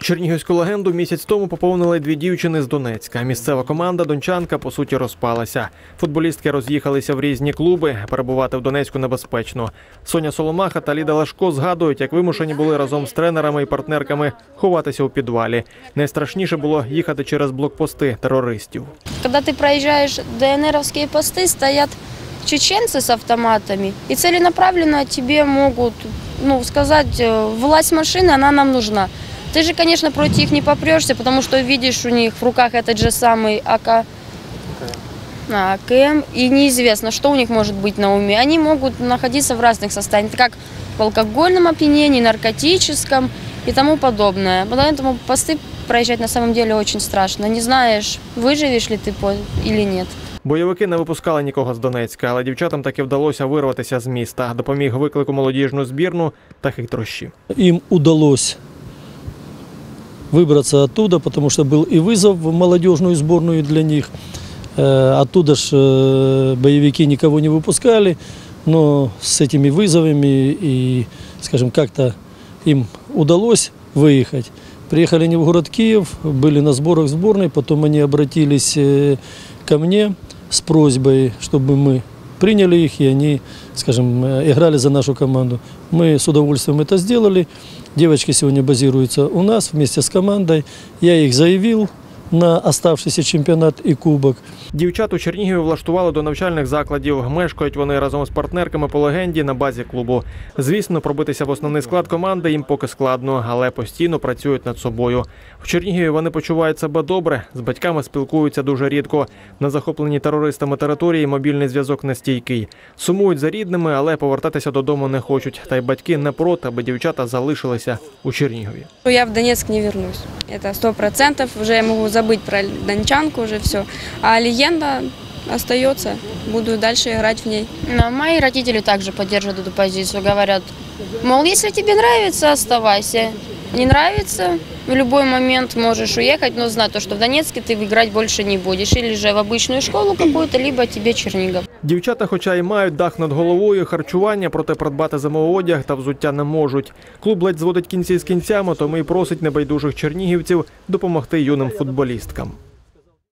Чернігівську легенду місяць тому поповнили дві дівчини з Донецька. Місцева команда дончанка по суті розпалася. Футболістки роз'їхалися в різні клуби. Перебувати в Донецьку небезпечно. Соня Соломаха та Ліда Лашко згадують, як вимушені були разом з тренерами і партнерками ховатися у підвалі. Найстрашніше було їхати через блокпости терористів. Когда ты проезжаешь ДНРовские посты, стоят чеченцы с автоматами и целенаправленно тебе могут ну, сказать, э, власть машины, она нам нужна. Ты же, конечно, против них не попрешься, потому что видишь у них в руках этот же самый АК, а, АКМ, и неизвестно, что у них может быть на уме. Они могут находиться в разных состояниях, как в алкогольном опьянении, наркотическом и тому подобное. Поэтому посты проезжать на самом деле очень страшно. Не знаешь, выживешь ли ты по- или нет. Бойовики не випускали нікого з Донецька, але дівчатам таки вдалося вирватися з міста. Допоміг виклику молодіжну збірну та хитрощі. Им удалось выбраться оттуда, потому что был и вызов в молодежную сборную для них. Э, Оттуда ж э, боевики никого не выпускали, но с этими вызовами и, скажем, как-то им удалось выехать. Приехали они в город Киев, были на сборах сборной, потом они обратились э, ко мне с просьбой, чтобы мы приняли их, и они, скажем, э, играли за нашу команду. Мы с удовольствием это сделали. Девочки сегодня базируются у нас вместе с командой. Я их заявил на оставшийся чемпионат и кубок. Дівчат у Чернігові влаштували до навчальних закладів. Мешкають вони разом з партнерками по легенді на базі клубу. Звісно, пробитися в основний склад команди їм поки складно, але постійно працюють над собою. В Чернігові вони почувають себе добре, з батьками спілкуються дуже рідко. На захопленій терористами території мобільний зв'язок нестійкий. Сумують за рідними, але повертатися додому не хочуть. Та й батьки не проти, аби дівчата залишилися у Чернігові. Я в Донецк не вернусь. Это сто процентов. Уже я могу забыть про дончанку, уже все. А легенда остается. Буду дальше играть в ней. Но мои родители также поддерживают эту позицию, говорят, мол, если тебе нравится, оставайся. Не нравится, в любой момент можешь уехать, но знай то, что в Донецке ты играть больше не будешь. Или же в обычную школу какую-то, либо тебе Чернігов. Дівчата, хоча й мають дах над головою, харчування, проте придбати зимоодяг та взуття не можуть. Клуб ледь зводить кінці з кінцями, тому й просить небайдужих чернігівців допомогти юним футболісткам.